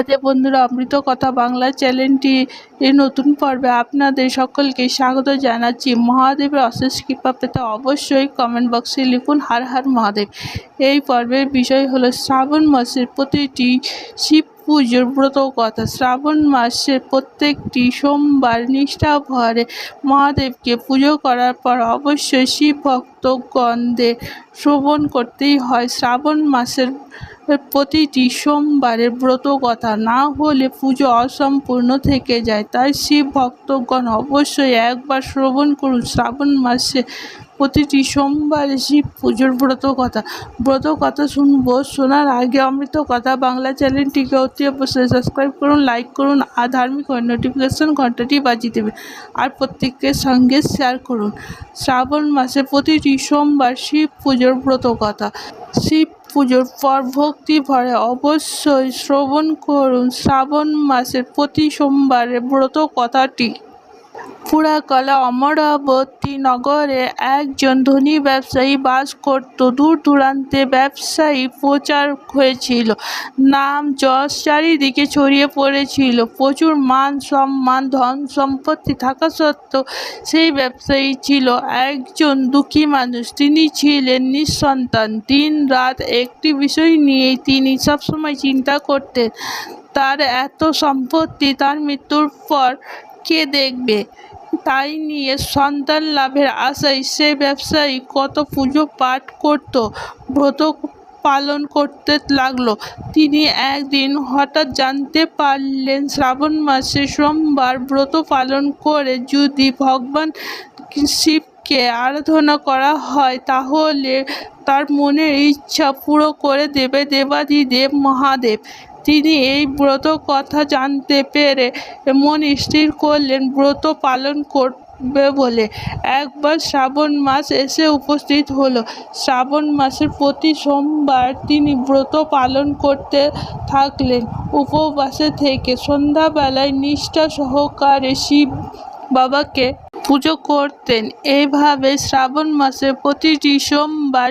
আজকে বন্ধুরা অমৃত কথা বাংলা চ্যানেলটি এই নতুন পর্বে আপনাদের সকলকে স্বাগত জানাচ্ছি। মহাদেবের অশেষ কৃপা পেতে অবশ্যই কমেন্ট বক্সে লিখুন, হার হার মহাদেব। এই পর্বের বিষয় হলো, শ্রাবণ মাসের প্রতিটি শিব পুজোর ব্রত কথা। শ্রাবণ মাসের প্রত্যেকটি সোমবার নিষ্ঠা ভরে মহাদেবকে পুজো করার পর অবশ্যই শিব ভক্তগণদের শ্রবণ করতেই হয়। শ্রাবণ মাসের প্রতিটি সোমবারের ব্রত কথা না হলে পুজো অসম্পূর্ণ থেকে যায়। তাই শিব ভক্তগণ অবশ্যই একবার শ্রবণ করুন। শ্রাবণ মাসে প্রতিটি সোমবারে শিব পুজোর ব্রত কথা। ব্রত কথা শুনব, শোনার আগে অমৃত কথা বাংলা চ্যানেলটিকে অতি অবশ্যই সাবস্ক্রাইব করুন লাইক করুন আর ধার্মিক নোটিফিকেশন ঘন্টাটি বাজিয়ে দেবেন আর প্রত্যেকের সঙ্গে শেয়ার করুন। শ্রাবণ মাসে প্রতিটি সোমবার শিব পুজোর ব্রত কথা। শিব পুজোর পর ভক্তি ভরে অবশ্যই শ্রবণ করুন শ্রাবণ মাসের প্রতি সোমবারে ব্রত কথাটি। পুরাকালে অমরাবতী নগরে একজন ধনী ব্যবসায়ী বাস করত। দূর দূরান্তে ব্যবসায়ী প্রচার হয়েছিল। নাম যশ চারিদিকে ছড়িয়ে পড়েছিল। প্রচুর মান সম্মান, ধন সম্পত্তি থাকা সত্ত্বেও সেই ব্যবসায়ী ছিল একজন দুঃখী মানুষ। তিনি ছিলেন নিঃসন্তান। দিন রাত একটি বিষয় নিয়েই তিনি সবসময় চিন্তা করতেন, তার এত সম্পত্তি, তার মৃত্যুর পর কে দেখবে? তাই নিয়ে সন্তান লাভের আশায় সে ব্যবসায়ী কত পুজো পাঠ করত, ব্রত পালন করতে লাগল। তিনি একদিন হঠাৎ জানতে পারলেন, শ্রাবণ মাসে সোমবার ব্রত পালন করে যদি ভগবান শিবকে আরাধনা করা হয়, তাহলে তার মনের ইচ্ছা পুরো করে দেবে দেবাদিদেব মহাদেব। তিনি এই ব্রত কথা জানতে পেরে মন স্থির করলেন। ব্রত পালন করবে বলে একবার শ্রাবণ মাস এসে উপস্থিত হলো। শ্রাবণ মাসের প্রতি সোমবার তিনি ব্রত পালন করতে থাকলেন। উপবাসে থেকে সন্ধ্যাবেলায় নিষ্ঠা সহকারে শিব বাবাকে পুজো করতেন। এইভাবে শ্রাবণ মাসে প্রতিটি সোমবার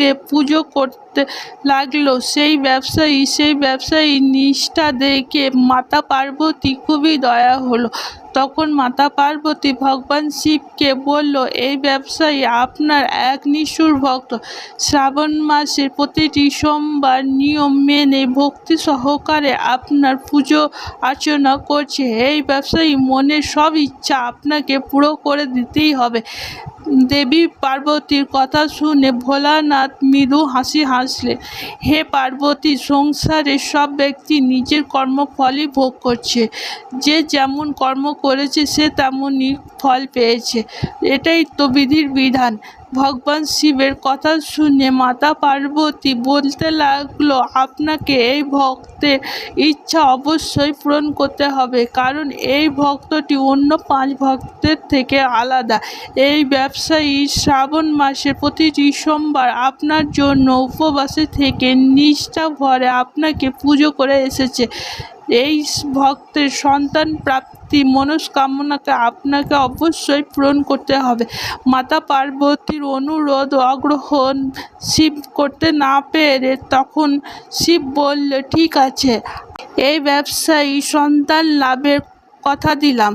শিবকে পুজো করতে লাগল। সেই ব্যবসায়ী সেই ব্যবসায়ী নিষ্ঠা দেখে মাতা পার্বতী খুবই দয়া হলো। তখন মাতা পার্বতী ভগবান শিবকে বলল, এই ব্যবসায়ী আপনার এক নিষ্ঠুর ভক্ত। শ্রাবণ মাসের প্রতিটি সোমবার নিয়ম মেনে ভক্তি সহকারে আপনার পুজো অর্চনা করছে। এই ব্যবসায়ী মনের সব ইচ্ছা আপনাকে পুরো করে দিতেই হবে। দেবী পার্বতীর কথা শুনে ভোলানাথ মৃদু হাসি হাসলে। হে পার্বতী, সংসারে সব ব্যক্তি নিজের কর্মফলই ভোগ করছে। যে যেমন কর্ম করেছে, সে তেমনই ফল পেয়েছে। এটাই তো বিধির বিধান। ভগবান শিবের কথা শুনে মাতা পার্বতী বলতে লাগল, আপনাকে এই ভক্তের ইচ্ছা অবশ্যই পূরণ করতে হবে, কারণ এই ভক্তটি অন্য পাঁচ ভক্তের থেকে আলাদা। এই ব্যবসায়ী শ্রাবণ মাসে প্রতিটি সোমবার আপনার জন্য উপবাসে থেকে নিষ্ঠা ভরে আপনাকে পুজো করে এসেছে। এই ভক্তের সন্তান প্রাপ্তি মনস্কামনাকে আপনাকে অবশ্যই পূরণ করতে হবে। মাতা পার্বতীর অনুরোধ অগ্রহণ শিব করতে না পেরে তখন শিব বলল, ঠিক আছে। এই ব্যবসায়ী সন্তান লাভের কথা দিলাম।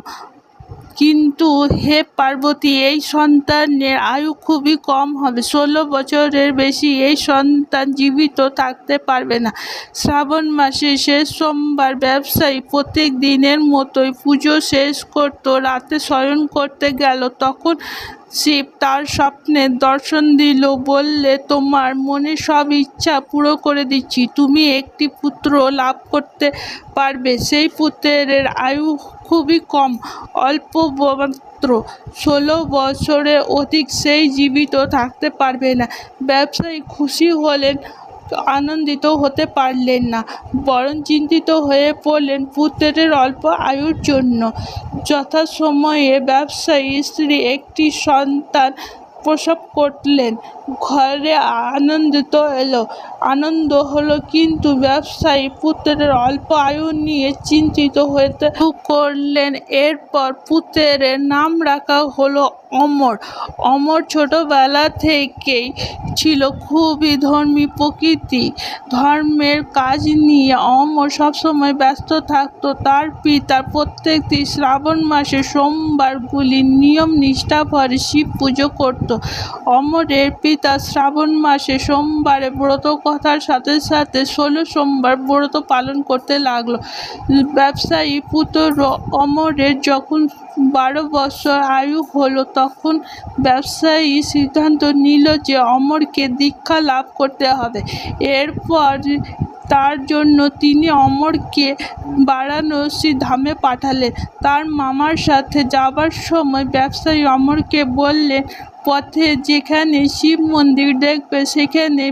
কিন্তু হে পার্বতী, এই সন্তানের আয়ু খুবই কম হবে। ষোলো বছরের বেশি এই সন্তান জীবিত থাকতে পারবে না। শ্রাবণ মাসে শেষ সোমবার ব্যবসায়ী প্রত্যেক দিনের মতোই পুজো শেষ করতো, রাতে শয়ন করতে গেল। তখন শিব তার স্বপ্নে দর্শন দিল, বললে, তোমার মনে সব ইচ্ছা পুরো করে দিচ্ছি। তুমি একটি পুত্র লাভ করতে পারবে। সেই পুত্রের আয়ু খুবই কম। অল্প মাত্র ষোলো বছরে অধিক সেই জীবিত থাকতে পারবে না। ব্যবসায়ী খুশি হলেন, আনন্দিত হতে পারলেন না, বরং চিন্তিত হয়ে পড়লেন পুত্রের অল্প আয়ুর জন্য। যথাসময়ে ব্যবসায়ী স্ত্রী একটি সন্তান প্রসব করলেন। ঘরে আনন্দিত এলো। আনন্দ হলো কিন্তু ব্যবসায়ী পুত্রের অল্প আয়ু নিয়ে চিন্তিত হতে করলেন। এরপর পুত্রের নাম রাখা হলো অমর। অমর ছোটবেলা থেকেই ছিল খুবই ধর্মী প্রকৃতি। ধর্মের কাজ নিয়ে অমর সবসময় ব্যস্ত থাকতো। তার পিতা প্রত্যেকটি শ্রাবণ মাসে সোমবারগুলি নিয়ম নিষ্ঠা ভরে শিব পুজো করত। অমরের পিতা শ্রাবণ মাসে সোমবারে ব্রত কথার সাথে সাথে ষোলো সোমবার ব্রত পালন করতে লাগল। ব্যবসায়ী পুত্র অমরের যখন বারো বছর আয়ু হলো, তখন ব্যবসায়ী সিদ্ধান্ত নিল যে অমরকে দীক্ষা লাভ করতে হবে। এরপর তার জন্য তিনি অমরকে বারাণসী ধামে পাঠালেন। তার মামার সাথে যাবার সময় ব্যবসায়ী অমরকে বললেন পথে যেখানে শিব মন্দির দেখবে, সেখানে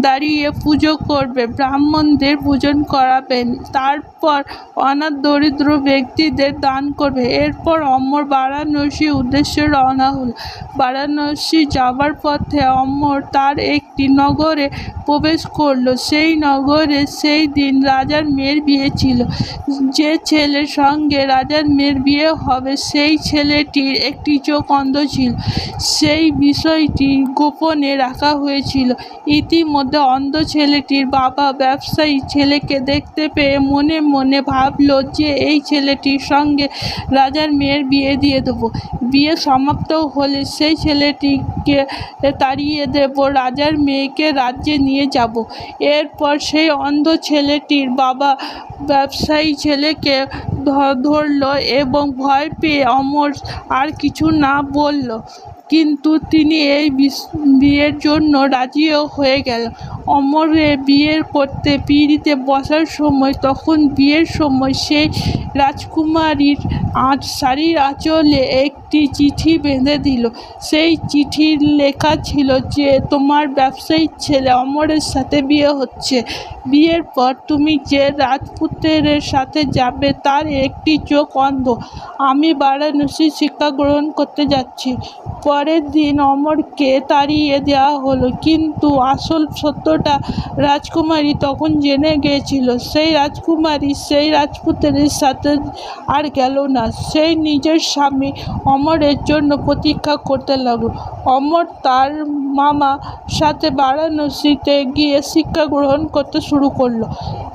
দাঁড়িয়ে পুজো করবে, ব্রাহ্মণদের পূজন করাবেন। তারপর অনাথ দরিদ্র ব্যক্তিদের দান করবে। এরপর অমর বারাণসী উদ্দেশ্যে রওনা হল। বারাণসী যাবার পথে অমর তার একটি নগরে প্রবেশ করল। সেই নগরে সেই দিন রাজার মেয়ের বিয়ে ছিল। যে ছেলের সঙ্গে রাজার মেয়ের বিয়ে হবে, সেই ছেলেটির একটি চোখ অন্ধ ছিল। সেই বিষয়টি গোপনে রাখা হয়েছিল। ইতিমধ্যে অন্ধ ছেলেটির বাবা ব্যবসায়ী ছেলেকে দেখতে পেয়ে মনে মনে ভাবলো যে এই ছেলেটির সঙ্গে রাজার মেয়ের বিয়ে দিয়ে দেবো। বিয়ে সমাপ্ত হলে সেই ছেলেটিকে তাড়িয়ে দেব, রাজার মেয়েকে রাজ্যে নিয়ে যাব। এরপর সেই অন্ধ ছেলেটির বাবা ব্যবসায়ী ছেলেকে ধরলো এবং ভয় পেয়ে অমর আর কিছু না বলল। কিন্তু তিনি এই বিয়ের জন্য রাজিও হয়ে গেল। অমরে বিয়ের করতে পিঁড়িতে বসার সময়, তখন বিয়ের সময় সেই রাজকুমারীর আঁচ শাড়ির আঁচলে একটি চিঠি বেঁধে দিল। সেই চিঠির লেখা ছিল যে, তোমার ব্যবসায়ীর ছেলে অমরের সাথে বিয়ে হচ্ছে। বিয়ের পর তুমি যে রাজপুত্রের সাথে যাবে, তার একটি চোখ অন্ধ। আমি বারাণসী শিক্ষা গ্রহণ করতে যাচ্ছি। পরের দিন অমরকে তাড়িয়ে দেওয়া হলো। কিন্তু আসল সত্যটা রাজকুমারী তখন জেনে গিয়েছিল। সেই রাজকুমারী সেই রাজপুত্রের সাথে আর গেল না। সেই নিজের স্বামী অমরের জন্য প্রতীক্ষা করতে লাগল। অমর তার মামা সাথে বারাণসীতে গিয়ে শিক্ষা গ্রহণ করতে শুরু করল।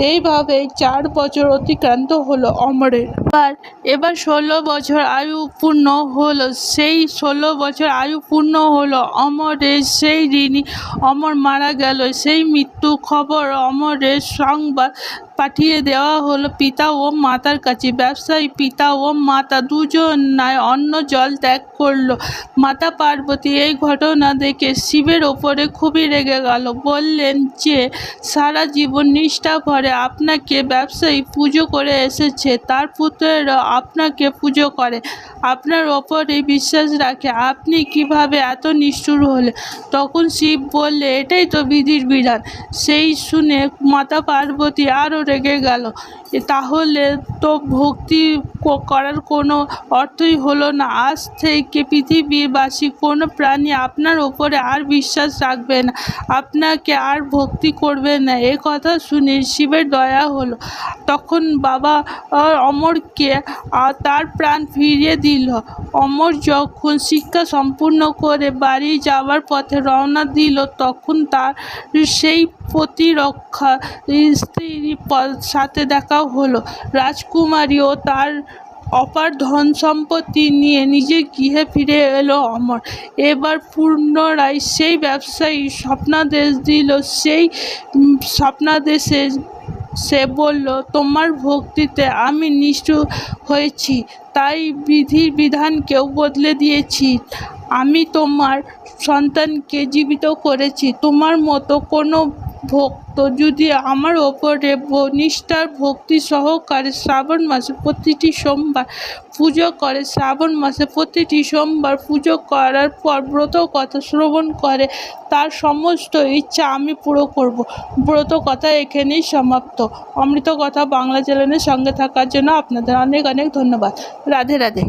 এইভাবে চার বছর অতিক্রান্ত হলো অমরের। এবার এবার ষোলো বছর আয়ু পূর্ণ হলো, সেই ষোলো বছর আয়ু পূর্ণ হলো অমরের, সেই ঋণী অমর মারা গেল, সেই মৃত্যু খবর অমরের সংবাদ পাঠিয়ে দেওয়া হলো। পিতা ও মাতার কাছে ব্যবসায়ী পিতা ও মাতা দুজন নাই অন্ন জল ত্যাগ করল। মাতা পার্বতী এই ঘটনা দেখে শিবের ওপরে খুবই রেগে গেল। বললেন যে, সারা জীবন নিষ্ঠা ভরে আপনাকে ব্যবসায়ী পুজো করে এসেছে। তার পুত্রেরা আপনাকে পুজো করে। আপনার ওপরে বিশ্বাস রাখে। আপনি কীভাবে এত নিষ্ঠুর হলে? তখন শিব বললে, এটাই তো বিধির বিধান। সেই শুনে মাতা পার্বতী আরও রেগে গেল। তাহলে তো ভক্তি করার কোনো অর্থই হলো না। আজ থেকে পৃথিবীবাসী কোনো প্রাণী আপনার ওপরে আর বিশ্বাস রাখবে না। আপনাকে আর ভক্তি করবে না। এ কথা শুনে শিবের দয়া হলো। তখন বাবা অমরকে তার প্রাণ ফিরিয়ে দিল। অমর যখন শিক্ষা সম্পূর্ণ করে বাড়ি যাওয়ার পথে রওনা দিল, তখন তার সেই প্রতিরক্ষা স্ত্রীর সাথে দেখা হলো। রাজকুমারী ও তার অপার ধন সম্পত্তি নিয়ে নিজের গৃহে ফিরে এলো অমর। এবার পুনরায় সেই ব্যবসায়ী স্বপ্নাদেশ দিল, সেই স্বপ্নাদেশে সে বলল, তোমার ভক্তিতে আমি নিষ্ঠুর হয়েছি, তাই বিধির বিধানকেও বদলে দিয়েছি। আমি তোমার সন্তানকে জীবিত করেছি। তোমার মতো কোনো ভক্ত, যদি আমার ওপরে নিষ্ঠার ভক্তি সহকারে শ্রাবণ মাসে প্রতিটি সোমবার পুজো করে, শ্রাবণ মাসে প্রতিটি সোমবার পুজো করার পর ব্রত কথা শ্রবণ করে, তার সমস্ত ইচ্ছা আমি পুরো করব। ব্রত কথা এখানেই সমাপ্ত। অমৃত কথা বাংলা চ্যানেলের সঙ্গে থাকার জন্য আপনাদের অনেক অনেক ধন্যবাদ। রাধে রাধে।